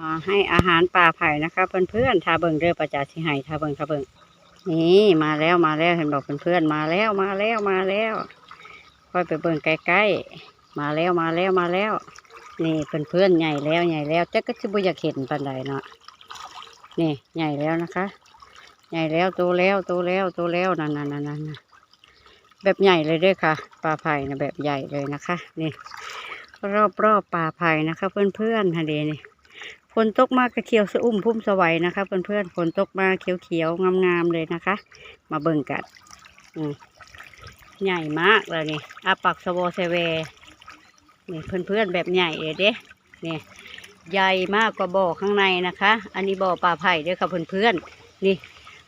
มาให้อาหารปลาไผ่นะคะเพื่อนๆทาเบิงเด้อประจาสิให้ทาเบิงทาเบิงนี่มาแล้วมาแล้วเห็นบอกเพื่อนๆมาแล้วมาแล้วมาแล้วค่อยไปเบิงใกล้ๆมาแล้วมาแล้วมาแล้ว นี่เพื่อนๆใหญ่แล้วใหญ่แล้วแต่ก็สิบ่อยากเห็นปานใดเนาะนี่ใหญ่แล้วนะคะ ใหญ่แล้วโตแล้วโตแล้วโตแล้วนั่นนั่นนั่นนั่นแบบใหญ่เลยด้วยค่ะปลาไผ่นะแบบใหญ่เลยนะคะ นี่ รอบรอบๆป่าไผ่นะคะ เพื่อนๆฮะเดนี่ ฝนตกมากกระเขียวสะอุ่มพุ่มสวัยนะคะเพื่อนๆฝนตกมาเขียวๆงามๆเลยนะคะ มาเบิ่งกันอืมใหญ่มากเลยนี่อาปักสโวเซเวนี่เพื่อนๆแบบใหญ่เลยเด้นี่ใหญ่มากกว่าบ่อข้างในนะคะ อันนี้บ่อป่าไผ่เด้ค่ะเพื่อนๆนี่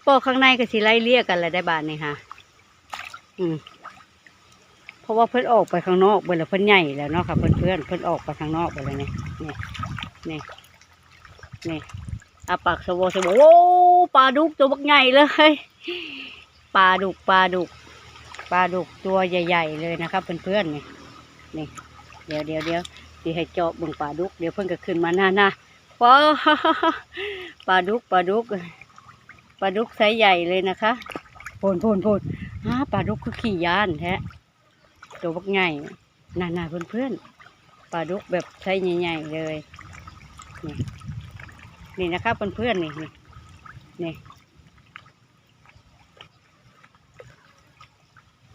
บ่อข้างในก็สิไล่เลี่ยกันเลยได้บานนี่ค่ะ อืมเพราะว่าเพิ่นออกไปข้างนอกไปแล้วเพิ่นใหญ่แล้วเนาะค่ะเพื่อนเพื่อนๆเพิ่นออกไปข้างนอกไปเลยเนี่ยนี่นี่ นี่อาปากสวอสวโอ้ปลาดุกตัวบักใหญ่เลยปลาดุกปลาดุกปลาดุกตัวใหญ่ ๆ เลยนะครับเพื่อนๆนี่นี่ เดี๋ยวเดี๋ยวเดี๋ยวสิให้เจาะเบิ่งปลาดุกเดี๋ยวเพิ่นก็ขึ้นมาหน้าหน้าว้าปลาดุกปลาดุกปลาดุกไซส์ใหญ่เลยนะคะโพนโพนโพนฮะปลาดุกคือขี่ยานแท้ตัวบักใหญ่น่าๆเพื่อนๆปลาดุกแบบใช้ใหญ่ๆเลยนี่ นี่นะครับเพื่อนๆนี่นี่นี่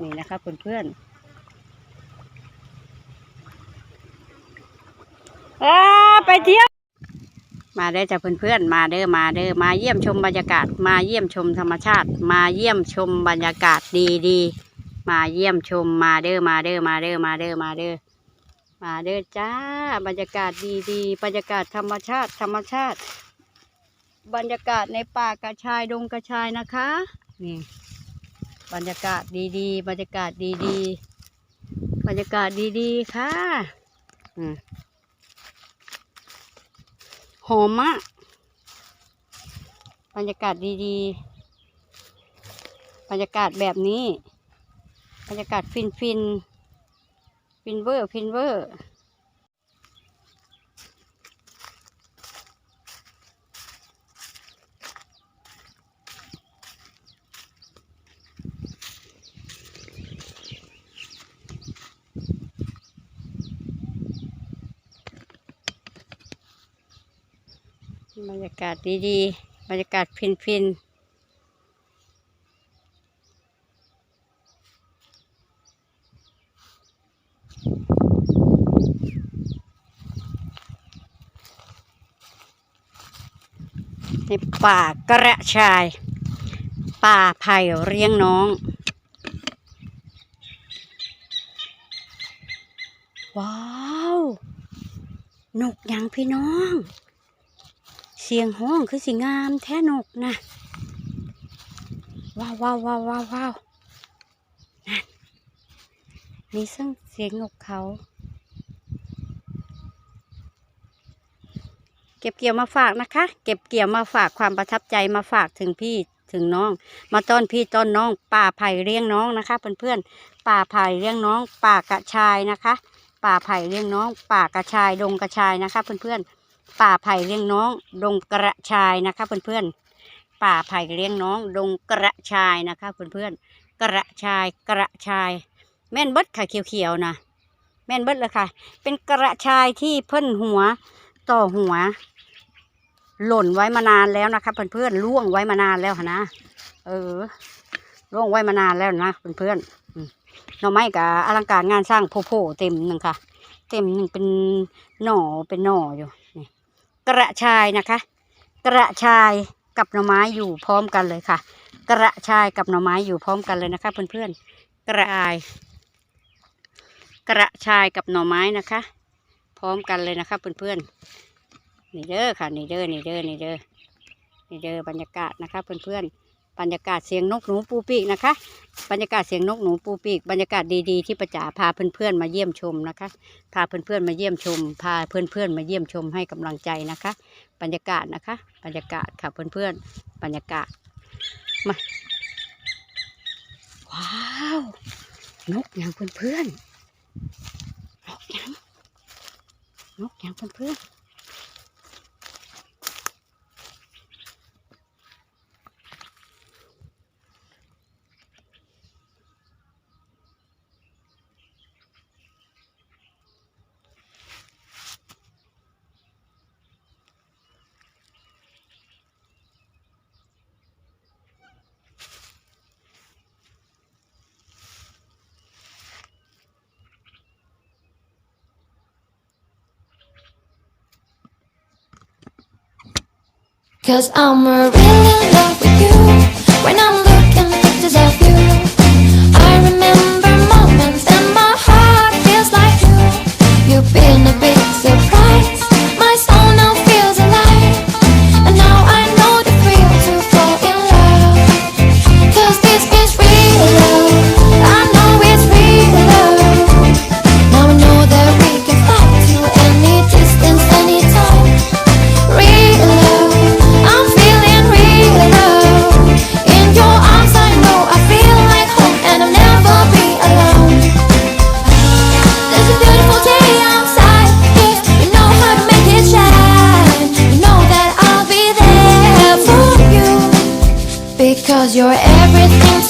นี่นะครับเพื่อนๆอ้าไปเที่ยว มาได้อจ้ะเพื่อนๆมาเด้อมาเด้อมาเยี่ยมชมบรรยากาศ มาเยี่ยมชมธรรมชาติ มาเยี่ยมชมบรรยากาศดีๆมาเยี่ยมชมมาเด้อมาเด้อมาเด้อมาเด้อมาเด้อมาเด้อจ้า บรรยากาศดีๆ บรรยากาศธรรมชาติธรรมชาติ บรรยากาศในป่ากระชายดงกระชายนะคะ นี่ บรรยากาศดีๆ บรรยากาศดีๆ บรรยากาศดีๆ ค่ะอืมหอมมากบรรยากาศดีๆ บรรยากาศแบบนี้ บรรยากาศฟินฟินฟินเวอร์ฟินเวอร์ บรรยากาศดีๆ บรรยากาศฟินฟินในป่ากระชาย ป่าไผ่เรียงน้อง ว้าว นกยังพี่น้อง เสียงห้องคือสิงามแท้นกนะว้าวว้าวว้าวว้าวว้าวนั่นมีเสียงเสียงนกเขา เก็บเกี่ยวมาฝากนะคะ เก็บเกี่ยวมาฝากความประทับใจมาฝากถึงพี่ถึงน้อง มาต้อนพี่ต้อนน้อง ป่าไผ่เลี้ยงน้องนะคะเพื่อนๆป่าไผ่เลี้ยงน้อง ป่ากระชายนะคะ ป่าไผ่เลี้ยงน้อง ป่ากระชายดงกระชายนะคะเพื่อนๆ ป่าไผ่เลี้ยงน้อง ดงกระชายนะคะ เพื่อนๆ ป่าไผ่เลี้ยงน้อง ดงกระชายนะคะ เพื่อนๆ กระชายกระชาย แม่นเบิดค่ะเขียวๆนะแม่นเบิดเลยค่ะ เป็นกระชายที่เพิ่นหัวต่อหัว หล่นไว้มานานแล้วนะคะ เพื่อนๆล่วงไว้มานานแล้วนะเออล่วงไว้มานานแล้วนะเพื่อนๆอืมหน่อไม้กับอลังการงานสร้างโผล่ๆเต็มหนึ่งค่ะ เต็มหนึ่งเป็นหน่อเป็นหน่ออยู่ กระชายนะคะ กระชายกับหน่อไม้อยู่พร้อมกันเลยค่ะ กระชายกับหน่อไม้อยู่พร้อมกันเลยนะคะ เพื่อนๆกระชาย กระชายกับหน่อไม้นะคะ พร้อมกันเลยนะคะ เพื่อนๆนี่เด้อค่ะนี่เด้อนี่เด้อนี่เด้อนี่เด้อบรรยากาศนะคะ เพื่อนๆ บรรยากาศเสียงนกหนูปูปีกนะคะ บรรยากาศเสียงนกหนูปูปีก บรรยากาศดีๆที่ประจ๋าพาเพื่อนๆมาเยี่ยมชมนะคะ พาเพื่อนๆมาเยี่ยมชม พาเพื่อนๆมาเยี่ยมชมให้กำลังใจนะคะ บรรยากาศนะคะ บรรยากาศค่ะเพื่อนๆบรรยากาศมาว้าวนกอย่างเพื่อนๆนกอย่างนกอย่างเพื่อน Cause I'm really in love with you. When I'm Cause you're everything